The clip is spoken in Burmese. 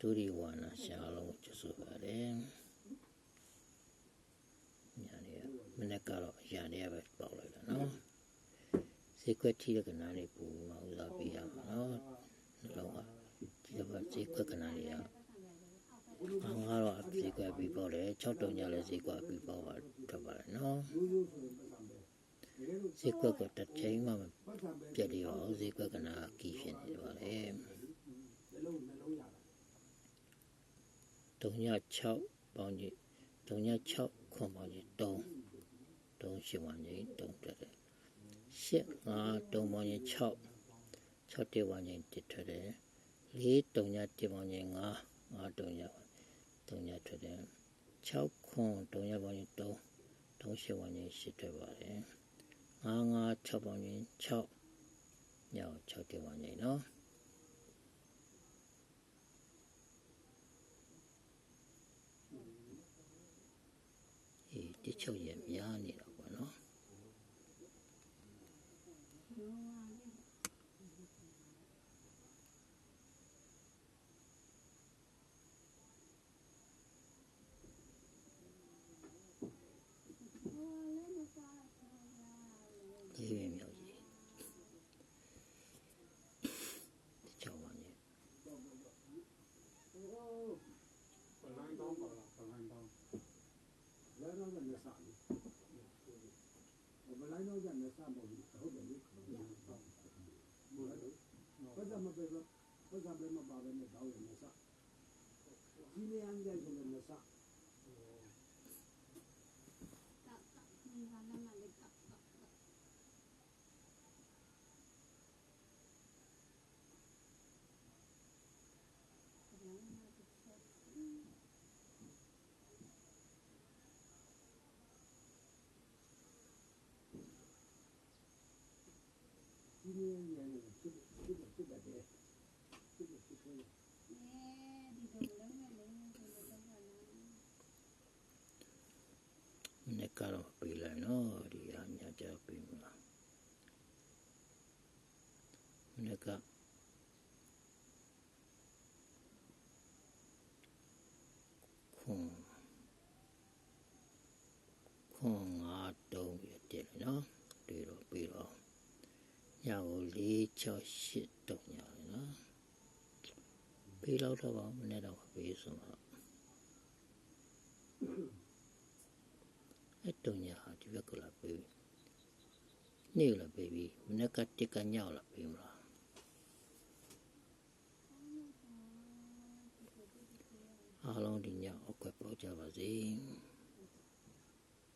ဒုရိဝါနာရှားလုံးကျဆိုပါတယ်ညာနေရမနေ့ကတော့အရာတွေကပဲပေါက်လိုက်တာနော်စေခွက်ထီတဲ့ကနာလေးပူမဥစားပေးရမှာနော်နှလုံးကဒီတော့စေခွက်ကနာလေးကအောင်ကတော့အပြေကွက်ပြီးပေါ့လေ6တုံညလည်းစေခွက်ပြီးပေါ့ပါထွက်ပါတယ်နော်စေခွက်ကတစ်ချိန်မှမပြတ်ရအောင်စေခွက်ကနာကီဖြစ်နေပါလေ 36ပေါင်းကြီး36ခွန်ပေါင်းကြီး3 3ရှိဝန်းကြီး3တက်တယ်8 5 3ပေါင်းကြီး6 6တက်ဝန်းကြီးတစ်ထွက်တယ်4 3ညတက်ပေါင်းကြီး5 5 3ည3ညထွက်တယ်6ခွန်3ညပေါင်းကြီး3 3ရှိဝန်းကြီး8ထွက်ပါတယ်5 5 6ပေါင်းကြီး6ည6တက်ဝန်းကြီးနော် အေးတချို့ရများနေတော့ပေါ့နော် တော့မစဘူးဘယ်လိုက်တော့ကမစမဟုတ်ဘူးဟုတ်တယ်လေဘာသာမပဲဘာသာမပဲမပါပဲနဲ့တော့မစဒီနေရာကြီးက နေ့ကတော့ပြေးလိုက်နော်ဒီအညာကြပြေးမလားမနေ့ကခွန်ခွန်ငါတုံးပြတယ်နော်တွေ့တော့ပြီးတော့ညကို4 6 8တုံးညလေနော် ပြီးတော့တော့ပါမနေ့တော့ပြေးဆိုတော့အဲ့တုံညာဟာဒီဘက်ကလာပေးနေလာပေးပြီးမနေ့ကတက်ကညောက်လာပေးမလားအားလုံးဒီညောက်အကွက်ပေါက်ကြပါစေ